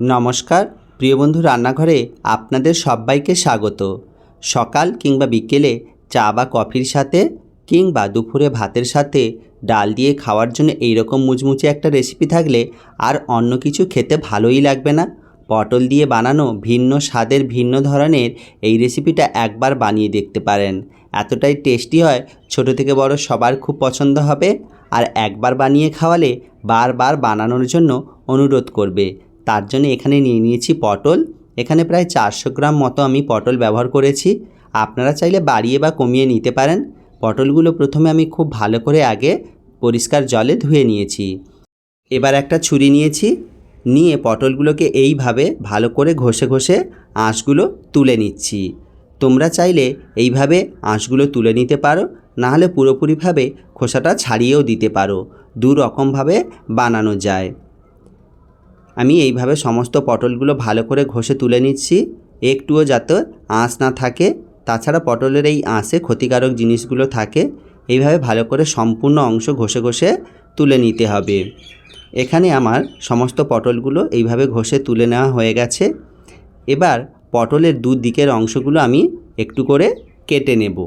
নমস্কার, প্রিয় বন্ধু রান্নাঘরে আপনাদের সবাইকে স্বাগত। সকাল কিংবা বিকেলে চা বা কফির সাথে কিংবা দুপুরে ভাতের সাথে ডাল দিয়ে খাওয়ার জন্য এইরকম মুচমুচে একটা রেসিপি থাকলে আর অন্য কিছু খেতে ভালোই লাগবে না। পটল দিয়ে বানানো ভিন্ন স্বাদের ভিন্ন ধরনের এই রেসিপিটা একবার বানিয়ে দেখতে পারেন। এতটাই টেস্টি হয়, ছোট থেকে বড় সবার খুব পছন্দ হবে। আর একবার বানিয়ে খাওয়ালে বারবার বানানোর জন্য অনুরোধ করবে। তার জন্য এখানে নিয়ে নিয়েছি পটল। এখানে প্রায় চারশো গ্রাম মতো আমি পটল ব্যবহার করেছি। আপনারা চাইলে বাড়িয়ে বা কমিয়ে নিতে পারেন। পটলগুলো প্রথমে আমি খুব ভালো করে আগে পরিষ্কার জলে ধুয়ে নিয়েছি। এবার একটা ছুরি নিয়েছি। নিয়ে পটলগুলোকে এইভাবে ভালো করে ঘষে ঘষে আঁশগুলো তুলে নিচ্ছি। তোমরা চাইলে এইভাবে আঁশগুলো তুলে নিতে পারো। নাহলে পুরোপুরিভাবে খোসাটা ছাড়িয়েও দিতে পারো। দু রকমভাবে বানানো যায়। আমি এইভাবে সমস্ত পটলগুলো ভালো করে ঘষে তুলে নিচ্ছি। একটুও যাতে আঁশ না থাকে। তাছাড়া পটলের এই আঁশে ক্ষতিকারক জিনিসগুলো থাকে। এইভাবে ভালো করে সম্পূর্ণ অংশ ঘষে ঘষে তুলে নিতে হবে। এখানে আমার সমস্ত পটলগুলো এইভাবে ঘষে তুলে নেওয়া হয়ে গেছে। এবার পটলের দু দিকের অংশগুলো আমি একটু করে কেটে নেব।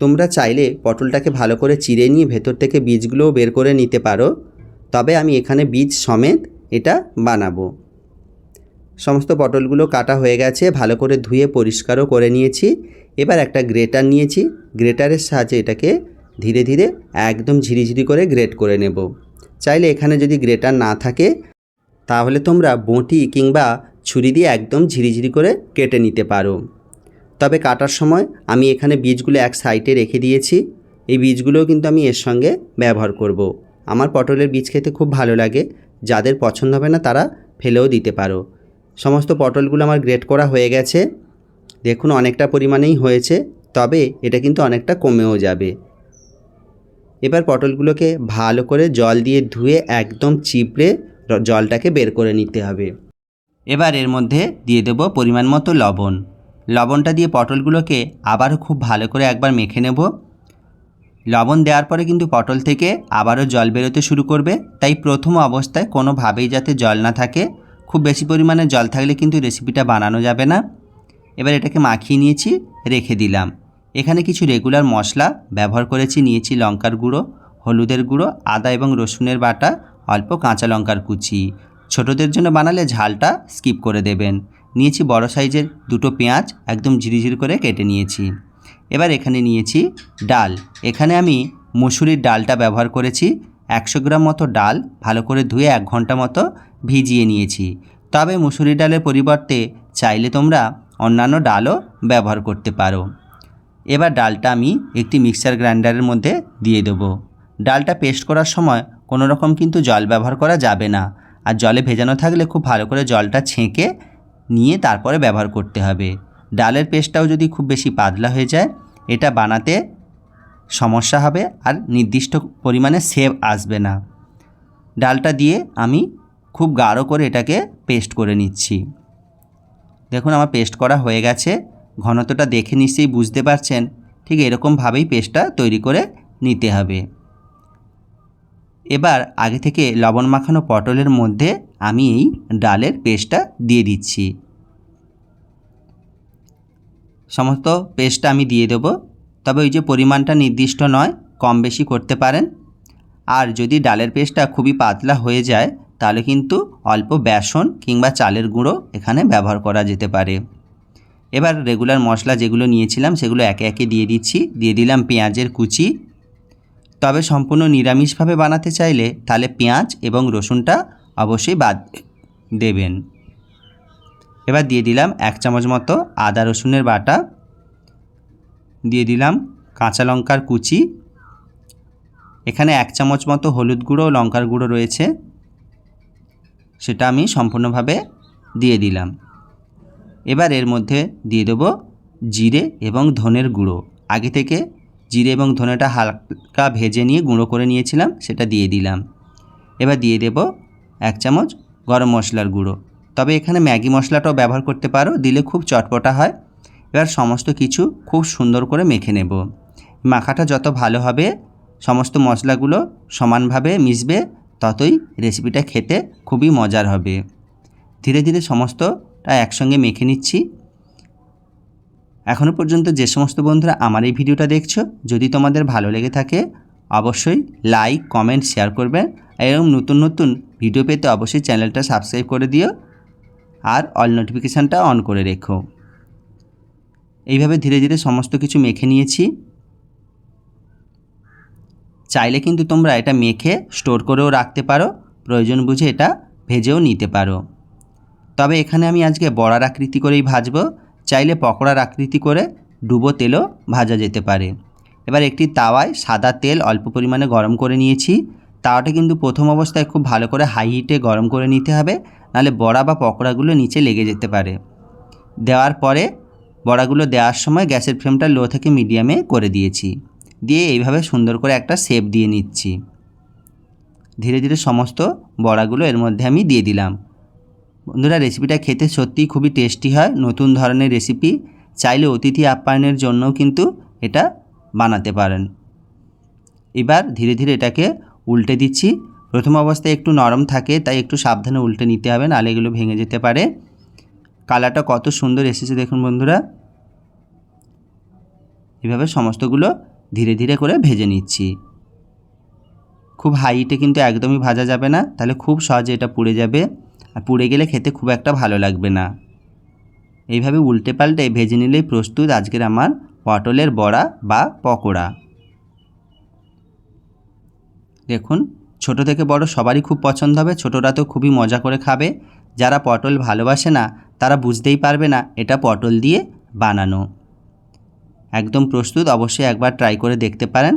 তোমরা চাইলে পটলটাকে ভালো করে চিড়ে নিয়ে ভেতর থেকে বীজগুলোও বের করে নিতে পারো। তবে আমি এখানে বীজ সমেত এটা বানাবো। সমস্ত পটলগুলো কাটা হয়ে গেছে, ভালো করে ধুয়ে পরিষ্কারও করে নিয়েছি। এবার একটা গ্রেটার নিয়েছি, গ্রেটারের সাহায্যে এটাকে ধীরে ধীরে একদম ঝিরিঝিরি করে গ্রেট করে নেব। চাইলে এখানে যদি গ্রেটার না থাকে, তাহলে তোমরা বঁটি কিংবা ছুরি দিয়ে একদম ঝিরিঝিরি করে কেটে নিতে পারো। তবে কাটার সময় আমি এখানে বীজগুলো এক সাইডে রেখে দিয়েছি। এই বীজগুলোও কিন্তু আমি এর সঙ্গে ব্যবহার করব। আমার পটলের বীজ খেতে খুব ভালো লাগে, যাদের পছন্দ হবে না তারা ফেলেও দিতে পারো। সমস্ত পটলগুলো আমার গ্রেট করা হয়ে গেছে। দেখুন অনেকটা পরিমাণেই হয়েছে, তবে এটা কিন্তু অনেকটা কমেও যাবে। এবার পটলগুলোকে ভালো করে জল দিয়ে ধুয়ে একদম চিপড়ে জলটাকে বের করে নিতে হবে। এবার এর মধ্যে দিয়ে দেবো পরিমাণ মতো লবণ। লবণটা দিয়ে পটলগুলোকে আবারও খুব ভালো করে একবার মেখে নেব। লবণ দেওয়ার পরে কিন্তু পটল থেকে আবারও জল বেরোতে শুরু করবে। তাই প্রথম অবস্থায় কোনোভাবেই যাতে জল না থাকে, খুব বেশি পরিমাণে জল থাকলে কিন্তু রেসিপিটা বানানো যাবে না। এবার এটাকে মাখিয়ে নিয়েছি, রেখে দিলাম। এখানে কিছু রেগুলার মশলা ব্যবহার করেছি, নিয়েছি লঙ্কার গুঁড়ো, হলুদের গুঁড়ো, আদা এবং রসুনের বাটা, অল্প কাঁচা লঙ্কার কুচি। ছোটদের জন্য বানালে ঝালটা স্কিপ করে দেবেন। নিয়েছি বড় সাইজের দুটো পেঁয়াজ, একদম ঝিরিঝিরি করে কেটে নিয়েছি। এবার এখানে নিয়েছি ডাল। এখানে আমি মুসুরির ডালটা ব্যবহার করেছি। একশো গ্রাম মতো ডাল ভালো করে ধুয়ে এক ঘণ্টা মতো ভিজিয়ে নিয়েছি। তবে মুসুরি ডালের পরিবর্তে চাইলে তোমরা অন্যান্য ডালও ব্যবহার করতে পারো। এবার ডালটা আমি একটি মিক্সার গ্রাইন্ডারের মধ্যে দিয়ে দেবো। ডালটা পেস্ট করার সময় কোনো রকম কিন্তু জল ব্যবহার করা যাবে না। আর জলে ভেজানো থাকলে খুব ভালো করে জলটা ছেঁকে নিয়ে তারপরে ব্যবহার করতে হবে। ডালের পেস্টটাও যদি খুব বেশি পাতলা হয়ে যায়, এটা বানাতে সমস্যা হবে আর নির্দিষ্ট পরিমাণে সেভ আসবে না। ডালটা দিয়ে আমি খুব গাঢ় করে এটাকে পেস্ট করে নিচ্ছি। দেখুন আমার পেস্ট করা হয়ে গেছে, ঘনত্বটা দেখে নিশ্চয়ই বুঝতে পারছেন, ঠিক এরকমভাবেই পেস্টটা তৈরি করে নিতে হবে। এবার আগে থেকে লবণ মাখানো পটলের মধ্যে আমি এই ডালের পেস্টটা দিয়ে দিচ্ছি। সমস্ত পেস্টটা আমি দিয়ে দেবো। তবে ওই যে পরিমাণটা নির্দিষ্ট নয়, কম বেশি করতে পারেন। আর যদি ডালের পেস্টটা খুবই পাতলা হয়ে যায়, তাহলে কিন্তু অল্প বেসন কিংবা চালের গুঁড়ো এখানে ব্যবহার করা যেতে পারে। এবার রেগুলার মশলা যেগুলো নিয়েছিলাম, সেগুলো একে একে দিয়ে দিচ্ছি। দিয়ে দিলাম পেঁয়াজের কুচি। তবে সম্পূর্ণ নিরামিষভাবে বানাতে চাইলে তাহলে পেঁয়াজ এবং রসুনটা অবশ্যই বাদ দেবেন। এবার দিয়ে দিলাম এক চামচ মতো আদা রসুনের বাটা। দিয়ে দিলাম কাঁচা লঙ্কার কুচি। এখানে এক চামচ মতো হলুদ গুঁড়ো ও লঙ্কার গুঁড়ো রয়েছে। সেটা আমি সম্পূর্ণভাবে দিয়ে দিলাম। এবার এর মধ্যে দিয়ে দেবো জিরে এবং ধনের গুঁড়ো। আগে থেকে জিরে এবং ধনেটা হালকা ভেজে নিয়ে গুঁড়ো করে নিয়েছিলাম, সেটা দিয়ে দিলাম। এবার দিয়ে দেব এক চামচ গরম মশলার গুঁড়ো। তবে এখানে ম্যাগি মশলাটাও ব্যবহার করতে পারো, দিলে খুব চটপটা হয়। এবার সমস্ত কিছু খুব সুন্দর করে মেখে নেব। মাখাটা যত ভালো হবে, সমস্ত মশলাগুলো সমানভাবে মিশবে, ততই রেসিপিটা খেতে খুবই মজার হবে। ধীরে ধীরে সমস্তটা একসঙ্গে মেখে নিচ্ছি। এখনও পর্যন্ত যে সমস্ত বন্ধুরা আমার এই ভিডিওটা দেখছ, যদি তোমাদের ভালো লেগে থাকে, অবশ্যই লাইক কমেন্ট শেয়ার করবেন এবং নতুন নতুন ভিডিও পেতে অবশ্যই চ্যানেলটা সাবস্ক্রাইব করে দিও। আর অল নোটিফিকেশানটা অন করে রেখো। এইভাবে ধীরে ধীরে সমস্ত কিছু মেখে নিয়েছি। চাইলে কিন্তু তোমরা এটা মেখে স্টোর করেও রাখতে পারো। প্রয়োজন বুঝে এটা ভেজেও নিতে পারো। তবে এখানে আমি আজকে বড়ার আকৃতি করেই ভাজবো। চাইলে পকোড়ার আকৃতি করে ডুবো তেলও ভাজা যেতে পারে। এবার একটি তাওয়ায় সাদা তেল অল্প পরিমাণে গরম করে নিয়েছি। তাওয়াটা কিন্তু প্রথম অবস্থায় খুব ভালো করে হাই হিটে গরম করে নিতে হবে, নাহলে বড়া বা পকোড়াগুলো নিচে লেগে যেতে পারে। দেওয়ার পরে বড়াগুলো দেওয়ার সময় গ্যাসের ফ্লেমটা লো থেকে মিডিয়ামে করে দিয়েছি। দিয়ে এইভাবে সুন্দর করে একটা শেপ দিয়ে নিচ্ছি। ধীরে ধীরে সমস্ত বড়াগুলো এর মধ্যে আমি দিয়ে দিলাম। বন্ধুরা রেসিপিটা খেতে সত্যিই খুবই টেস্টি হয়, নতুন ধরনের রেসিপি চাইলে অতিথি আপ্যায়নের জন্যও কিন্তু এটা বানাতে পারেন। এবার ধীরে ধীরে এটাকে উল্টে দিচ্ছি। প্রথম অবস্থায় একটু নরম থাকে, তাই একটু সাবধানে উল্টে নিতে হবে, নাহলে এগুলো ভেঙে যেতে পারে। কালারটা কত সুন্দর এসেছে দেখুন বন্ধুরা। এভাবে সমস্তগুলো ধীরে ধীরে করে ভেজে নিচ্ছি। খুব হাইটে কিন্তু একদমই ভাজা যাবে না, তাহলে খুব সহজে এটা পুড়ে যাবে। আর পুড়ে গেলে খেতে খুব একটা ভালো লাগবে না। এইভাবে উল্টে পাল্টে ভেজে নিলেই প্রস্তুত আজকের আমার পটলের বড়া বা পকোড়া। দেখুন, ছোট থেকে বড় সবারই খুব পছন্দ হবে, ছোটরা তো খুবই মজা করে খাবে। যারা পটল ভালোবাসে না, তারা বুঝতেই পারবে না এটা পটল দিয়ে বানানো। একদম প্রস্তুত, অবশ্যই একবার ট্রাই করে দেখতে পারেন।